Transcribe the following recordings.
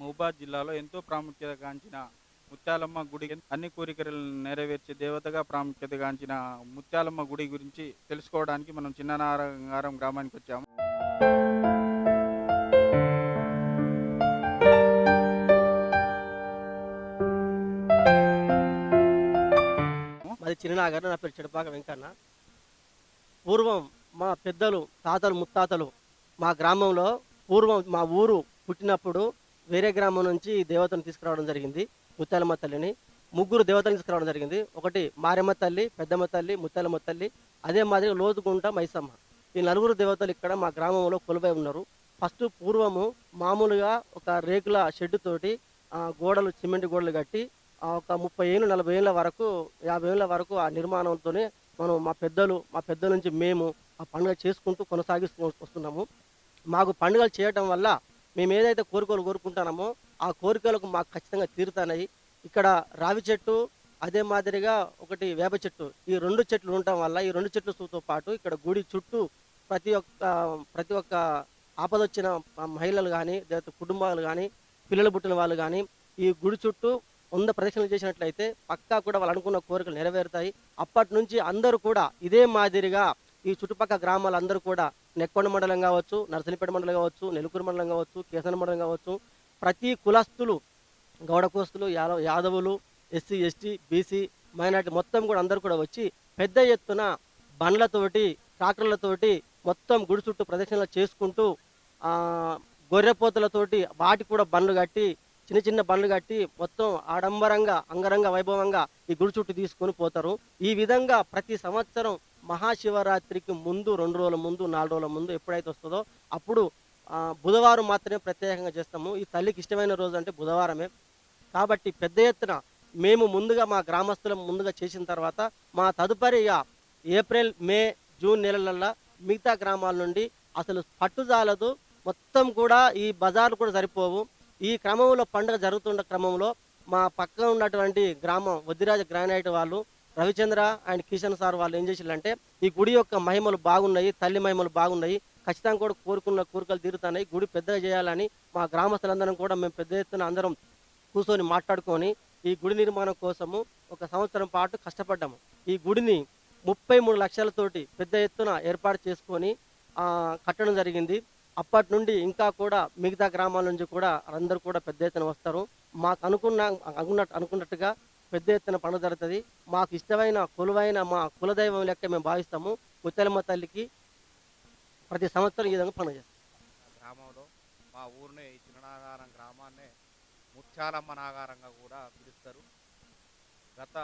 మహబాద్ జిల్లాలో ఎంతో ప్రాముఖ్యత గాంచిన ముత్యాలమ్మ గుడి అన్ని కోరికలను నెరవేర్చే దేవతగా ప్రాముఖ్యత గాంచిన ముత్యాలమ్మ గుడి గురించి తెలుసుకోవడానికి మనం చిన్ననారంగారం గ్రామానికి వచ్చాము. మాది చిన్ననాగర్ నా పేరు చెడపాక వెంకన్న. పూర్వం మా పెద్దలు తాతలు ముత్తాతలు మా గ్రామంలో పూర్వం మా ఊరు పుట్టినప్పుడు వేరే గ్రామం నుంచి దేవతను తీసుకురావడం జరిగింది ముత్యాలమ్మ తల్లిని. ముగ్గురు దేవతలను తీసుకురావడం జరిగింది. ఒకటి మారెమ్మ తల్లి పెద్దమ్మ తల్లి ముత్యాలమ్మ తల్లి. అదే మాదిరి లోతుగుంట మైసమ్మ. ఈ నలుగురు దేవతలు ఇక్కడ మా గ్రామంలో కొలువై ఉన్నారు. ఫస్ట్ పూర్వము మామూలుగా ఒక రేకుల షెడ్ తోటి ఆ, గోడలు సిమెంట్ గోడలు కట్టి ఆ, ఒక ముప్పై ఏళ్ళు నలభై ఏళ్ళ వరకు యాభై ఏళ్ళ వరకు ఆ నిర్మాణంతోనే మనం మా పెద్దలు మా పెద్దల నుంచి మేము ఆ పండుగ చేసుకుంటూ కొనసాగిస్తూ వస్తున్నాము. మాకు పండుగలు చేయటం వల్ల మేము ఏదైతే కోరికలు కోరుకుంటున్నామో ఆ కోరికలకు మాకు ఖచ్చితంగా తీరుతాయి ఇక్కడ రావి చెట్టు అదే మాదిరిగా ఒకటి వేప చెట్టు. ఈ రెండు చెట్లు ఉండటం వల్ల ఈ రెండు చెట్లతో పాటు ఇక్కడ గుడి చుట్టూ ప్రతి ఒక్క ప్రతి ఒక్క ఆపదొచ్చిన మహిళలు కానీ లేకపోతే కుటుంబాలు కానీ పిల్లలు పుట్టిన వాళ్ళు కానీ ఈ గుడి చుట్టూ వంద ప్రదక్షిణలు చేసినట్లయితే పక్కా కూడా వాళ్ళు అనుకున్న కోరికలు నెరవేరుతాయి. అప్పటి నుంచి అందరూ కూడా ఇదే మాదిరిగా ఈ చుట్టుపక్కల గ్రామాలందరూ కూడా నెక్కొండ మండలం కావచ్చు నర్సలిపేట మండలం కావచ్చు నెలుకూరు మండలం కావచ్చు కేసన మండలం కావచ్చు ప్రతి కులస్తులు గౌడ కులస్తులు యాదవ యాదవులు ఎస్సీ ఎస్టీ బీసీ మైనార్టీ మొత్తం కూడా అందరూ కూడా వచ్చి పెద్ద ఎత్తున బండ్లతోటి ట్రాక్టర్లతోటి మొత్తం గుడి చుట్టూ ప్రదక్షిణలు చేసుకుంటూ గొర్రెపోతలతోటి వాటికి వాటి కూడా బండ్లు కట్టి చిన్న చిన్న బండ్లు కట్టి మొత్తం ఆడంబరంగా అంగరంగ వైభవంగా ఈ గుడి చుట్టూ తీసుకొని పోతారు. ఈ విధంగా ప్రతి సంవత్సరం మహాశివరాత్రికి ముందు రెండు రోజుల ముందు నాలుగు రోజుల ముందు ఎప్పుడైతే వస్తుందో అప్పుడు బుధవారం మాత్రమే ప్రత్యేకంగా చేస్తాము. ఈ తల్లికి ఇష్టమైన రోజు అంటే బుధవారమే. కాబట్టి పెద్ద ఎత్తున మేము ముందుగా మా గ్రామస్తులం ముందుగా చేసిన తర్వాత మా తదుపరి ఏప్రిల్ మే జూన్ నెలలల్లో మిగతా గ్రామాల నుండి అసలు పట్టుజాలదు మొత్తం కూడా ఈ బజార్లు కూడా సరిపోవు. ఈ క్రమంలో పండుగ జరుగుతున్న క్రమంలో మా పక్కన ఉన్నటువంటి గ్రామం వద్దిరాజ గ్రానైట్ వాళ్ళు రవిచంద్ర అండ్ కిషన్ సార్ వాళ్ళు ఏం చేసిందంటే ఈ గుడి యొక్క మహిమలు బాగున్నాయి తల్లి మహిమలు బాగున్నాయి. ఖచ్చితంగా కూడా కోరుకున్న కోరికలు తీరుతున్నాయి గుడి పెద్దగా చేయాలని మా గ్రామస్తులందరం కూడా మేము పెద్ద ఎత్తున అందరం కూర్చొని మాట్లాడుకొని ఈ గుడి నిర్మాణం కోసము ఒక సంవత్సరం పాటు కష్టపడ్డాము. ఈ గుడిని ముప్పై మూడు లక్షలతోటి పెద్ద ఎత్తున ఏర్పాటు చేసుకొని కట్టడం జరిగింది. అప్పటి నుండి ఇంకా కూడా మిగతా గ్రామాల నుంచి కూడా అందరూ కూడా పెద్ద ఎత్తున వస్తారు. మాకు అనుకున్న అనుకున్నట్టు అనుకున్నట్టుగా పెద్ద ఎత్తున పండుగ జరుగుతుంది. మాకు ఇష్టమైన కొలువైన మా కులదైవం లెక్క మేము భావిస్తాము. ముత్తెలమ్మ తల్లికి ప్రతి సంవత్సరం ఈ విధంగా పండుగ చేస్తాం. గ్రామంలో మా ఊరిని ఈ చిన్ననాగారం గ్రామాన్నే ముత్యాలమ్మ నాగారంగా కూడా పిలుస్తారు. గత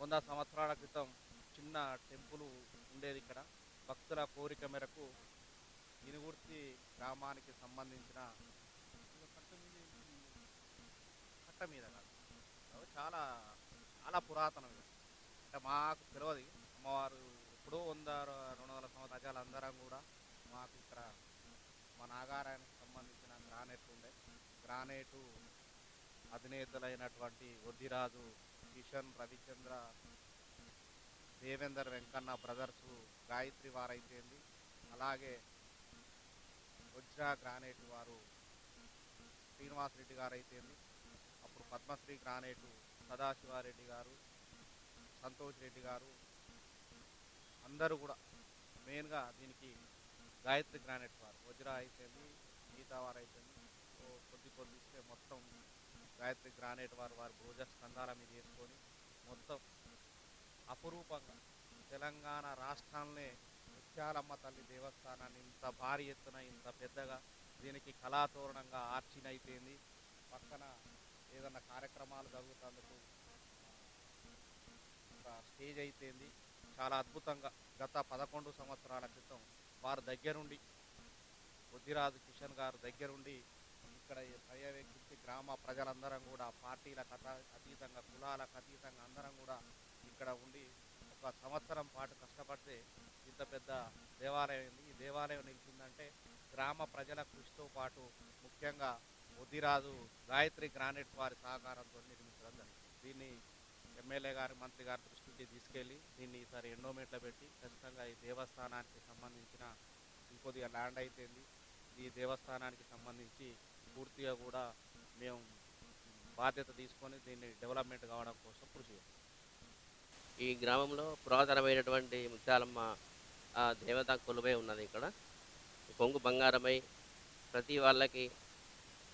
వంద సంవత్సరాల క్రితం చిన్న టెంపుల్ ఉండేది ఇక్కడ. భక్తుల కోరిక మేరకు ఇనుగుర్తి గ్రామానికి సంబంధించిన కట్ట మీద చాలా చాలా పురాతనవి అంటే మాకు తెలియదు అమ్మవారు ఎప్పుడో వంద రెండు వందల సంవత్సరాలు అందరం కూడా మాకు ఇక్కడ మా నాగారానికి సంబంధించిన గ్రానైట్ ఉండే. గ్రానైటు అధినేతలైనటువంటి వద్దిరాజు కిషన్ రవిచంద్ర దేవేందర్ వెంకన్న బ్రదర్స్ గాయత్రి వారైతేంది అలాగే వజ్రా గ్రానైట్ వారు శ్రీనివాస్ రెడ్డి గారు అయితేంది ఇప్పుడు పద్మశ్రీ గ్రానైటు సదాశివారెడ్డి గారు సంతోష్ రెడ్డి గారు అందరూ కూడా మెయిన్గా దీనికి గాయత్రి గ్రానైట్ వారు. వజ్ర అయితేంది గీతావారు అయితేంది కొద్ది కొద్ది ఇస్తే మొత్తం గాయత్రి గ్రానైట్ వారు వారి భోజ స్కంధాల మీద వేసుకొని మొత్తం అపురూపంగా తెలంగాణ రాష్ట్రాలనే ముత్యాలమ్మ తల్లి దేవస్థానాన్ని ఇంత భారీ ఎత్తున ఇంత పెద్దగా దీనికి కళాతోరణంగా ఆర్చిన అయిపోయింది పక్కన ఏదన్నా కార్యక్రమాలు జరుగుతందుకు ఒక స్టేజ్ అయిపోయింది. చాలా అద్భుతంగా గత పదకొండు సంవత్సరాల క్రితం వారి దగ్గరుండి బుద్ధిరాజు కిషన్ గారు దగ్గరుండి ఇక్కడ పర్యవేక్షించి గ్రామ ప్రజలందరం కూడా పార్టీలకు అతీతంగా కులాలకు అతీతంగా అందరం కూడా ఇక్కడ ఉండి ఒక సంవత్సరం పాటు కష్టపడితే ఇంత పెద్ద దేవాలయం ఈ దేవాలయం నిలిచిందంటే గ్రామ ప్రజల కృషితో పాటు ముఖ్యంగా బుద్ధిరాజు గాయత్రి గ్రానైట్ వారి సహకారంతో నిర్మించడం జరిగింది. దీన్ని ఎమ్మెల్యే గారి మంత్రి గారి దృష్టికి తీసుకెళ్ళి దీన్ని ఈసారి ఎండోమెంట్లో పెట్టి ఖచ్చితంగా ఈ దేవస్థానానికి సంబంధించిన ఇంకొద్దిగా ల్యాండ్ అయితేంది ఈ దేవస్థానానికి సంబంధించి పూర్తిగా కూడా మేము బాధ్యత తీసుకొని దీన్ని డెవలప్మెంట్ కావడం కోసం కృషి చేస్తాం. ఈ గ్రామంలో పురాతనమైనటువంటి ముత్యాలమ్మ ఆ దేవత కొలువై ఉన్నది ఇక్కడ. కొంగు బంగారమై ప్రతి వాళ్ళకి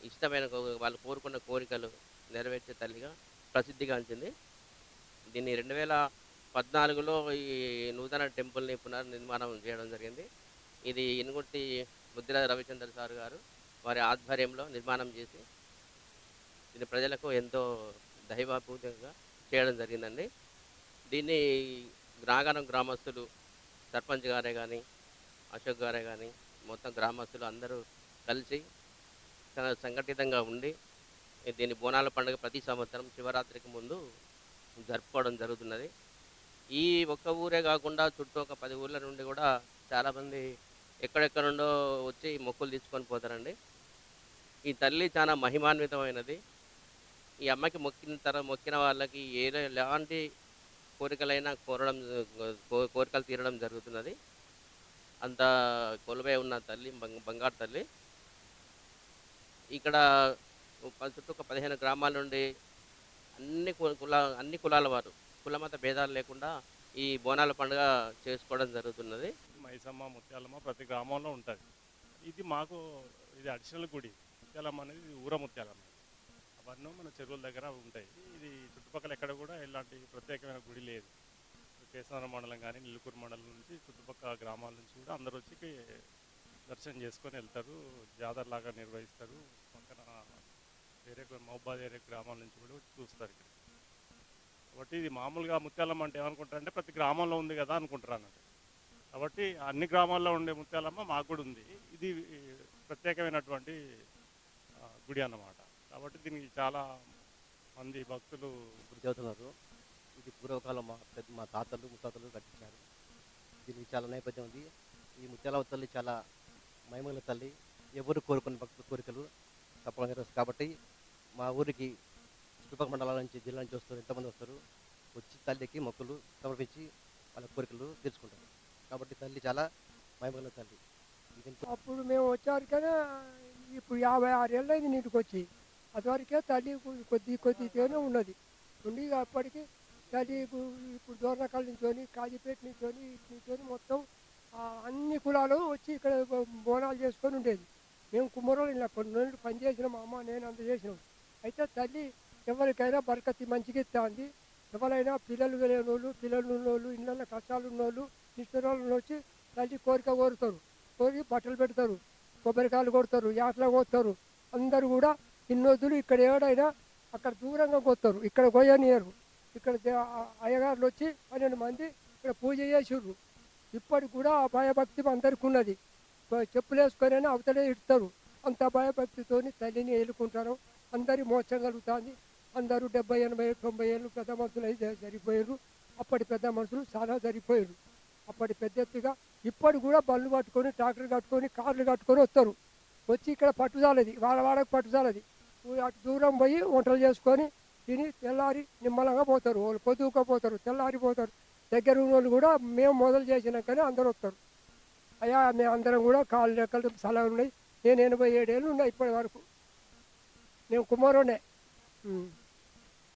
ఇష్టమైన కో- వాళ్ళు కోరుకున్న కోరికలు నెరవేర్చే తల్లిగా ప్రసిద్ధిగాంచింది. దీన్ని రెండు వేల పద్నాలుగులో ఈ నూతన టెంపుల్ని పునర్నిర్మాణం చేయడం జరిగింది. ఇది ఇనుగుట్టి ముద్ర రవిచంద్ర సార్ గారు వారి ఆధ్వర్యంలో నిర్మాణం చేసి ఇది ప్రజలకు ఎంతో దైవపూజంగా చేయడం జరిగిందండి. దీన్ని గ్రాగనం గ్రామస్తులు సర్పంచ్ గారే కానీ అశోక్ గారే కానీ మొత్తం గ్రామస్తులు అందరూ కలిసి సంఘటితంగా ఉండి దీని బోనాల పండుగ ప్రతి సంవత్సరం శివరాత్రికి ముందు జరుపుకోవడం జరుగుతున్నది. ఈ ఒక్క ఊరే కాకుండా చుట్టూ ఒక పది ఊర్ల నుండి కూడా చాలామంది ఎక్కడెక్కడ నుండో వచ్చి మొక్కులు తీసుకొని పోతారండి. ఈ తల్లి చాలా మహిమాన్వితమైనది. ఈ అమ్మకి మొక్కిన తర్వాత మొక్కిన వాళ్ళకి ఏ ఎలాంటి కోరికలైనా కోరడం కో- కోరికలు తీరడం జరుగుతున్నది. అంత కొలువై ఉన్న తల్లి బంగారు తల్లి. ఇక్కడ చుట్టూ ఒక పదిహేను గ్రామాల నుండి అన్ని కుల అన్ని కులాల వారు కులమత భేదాలు లేకుండా ఈ బోనాల పండుగ చేసుకోవడం జరుగుతున్నది. మైసమ్మ ముత్యాలమ్మ ప్రతి గ్రామంలో ఉంటుంది ఇది మాకు ఇది అడిషనల్ గుడి ముత్యాలమ్మ అనేది ఊర ముత్యాలమ్మ. అవన్నీ మన చెరువుల దగ్గర ఉంటాయి. ఇది చుట్టుపక్కల ఎక్కడ కూడా ఇలాంటి ప్రత్యేకమైన గుడి లేదు. కేశవరం మండలం కానీ నిలుకూరు మండలం నుంచి చుట్టుపక్కల గ్రామాల నుంచి కూడా అందరూ వచ్చి దర్శనం చేసుకొని వెళ్తారు. జాతర లాగా నిర్వహిస్తారు. పక్కన వేరే మహబాద్ వేరే గ్రామాల నుంచి కూడా చూస్తారు ఇక్కడ. కాబట్టి ఇది మామూలుగా ముత్యాలమ్మ అంటే ఏమనుకుంటారంటే ప్రతి గ్రామంలో ఉంది కదా అనుకుంటారు అన్నట్టు. కాబట్టి అన్ని గ్రామాల్లో ఉండే ముత్యాలమ్మ మాకు కూడా ఉంది. ఇది ప్రత్యేకమైనటువంటి గుడి అన్నమాట. కాబట్టి దీనికి చాలా మంది భక్తులు గురి చదువుతున్నారు ఇది పూర్వకాలం మా పెద్ద మా తాతలు ముత్తాతలు కట్టించారు. దీనికి చాలా నేపథ్యం ఉంది. ఈ ముత్యాల తల్లి చాలా మహిమల తల్లి ఎవరు కోరుకున్న భక్తుల కోరికలు తప్పకుండా నెరవేరుస్తుంది కాబట్టి మా ఊరికి చుట్టుపక్కల మండలాల నుంచి జిల్లా నుంచి వస్తారు ఎంతమంది వస్తారు వచ్చి తల్లికి మొక్కులు సమర్పించి వాళ్ళ కోరికలు తీర్చుకుంటారు. కాబట్టి తల్లి చాలా మహిమల తల్లి. అప్పుడు మేము వచ్చారికనే ఇప్పుడు యాభై ఆరేళ్ళు అయింది నీటికి వచ్చి. అదివరకే తల్లి కొద్ది- కొద్దిగానే ఉన్నది. ఉండి అప్పటికి తల్లి ఇప్పుడు దూరకాల నుంచి కాజీపేట నుంచొని ఇటు మొత్తం అన్ని కులాలు వచ్చి ఇక్కడ బోనాలు చేసుకొని ఉండేది. మేము కుమ్మరోళ్ళు ఇలా కొన్ని రోజులు పనిచేసిన మా అమ్మ నేను అంత చేసినాం. అయితే తల్లి ఎవరికైనా బరకతి మంచిగా ఇస్తుంది ఎవరైనా పిల్లలు లేని వాళ్ళు పిల్లలు ఉన్నోళ్ళు ఇళ్ళల్లో కష్టాలు ఉన్నోళ్ళు నిష్ఠురాలు వచ్చి తల్లి కోరిక కోరుతారు. కోరి బట్టలు పెడతారు కొబ్బరికాయలు కొడతారు యాటలు కొడతారు. అందరూ కూడా ఇన్నొద్దులు ఇక్కడ ఏడైనా అక్కడ దూరంగా కొత్తారు ఇక్కడ కొయ్యనియరు. ఇక్కడ అయ్యగారులు వచ్చి పన్నెండు మంది ఇక్కడ పూజ చేసిర్రు. ఇప్పటికి కూడా ఆ భయభక్తి అందరికి ఉన్నది. చెప్పులేసుకొని అవతలే ఇడతారు. అంత భయభక్తితోని తల్లిని ఎలుకుంటారు అందరి మోక్షం కలుగుతుంది. అందరూ డెబ్బై ఎనభై తొంభై ఏళ్ళు పెద్ద మనుషులు అయితే జరిగిపోయారు అప్పటి పెద్ద మనుషులు చాలా జరిగిపోయారు అప్పటి పెద్ద ఎత్తుగా ఇప్పటి కూడా బళ్ళు పట్టుకొని ట్రాక్టర్ కట్టుకొని కార్లు కట్టుకొని వస్తారు. వచ్చి ఇక్కడ పట్టుదలది వాళ్ళ వాళ్ళకి పట్టుదలది అటు దూరం పోయి వంటలు చేసుకొని తిని తెల్లారి నిమ్మలంగా పోతారు. వాళ్ళు పొద్దుకోపోతారు తెల్లారి పోతారు. దగ్గర ఉన్న వాళ్ళు కూడా మేము మొదలు చేసినాకనే అందరూ వస్తారు. అయ్యా మేము అందరం కూడా కాళ్ళు లెక్కలు సలహా ఉన్నాయి. నేను ఎనభై ఏడేళ్ళు ఉన్నాయి ఇప్పటి వరకు. నేను కుమారుడే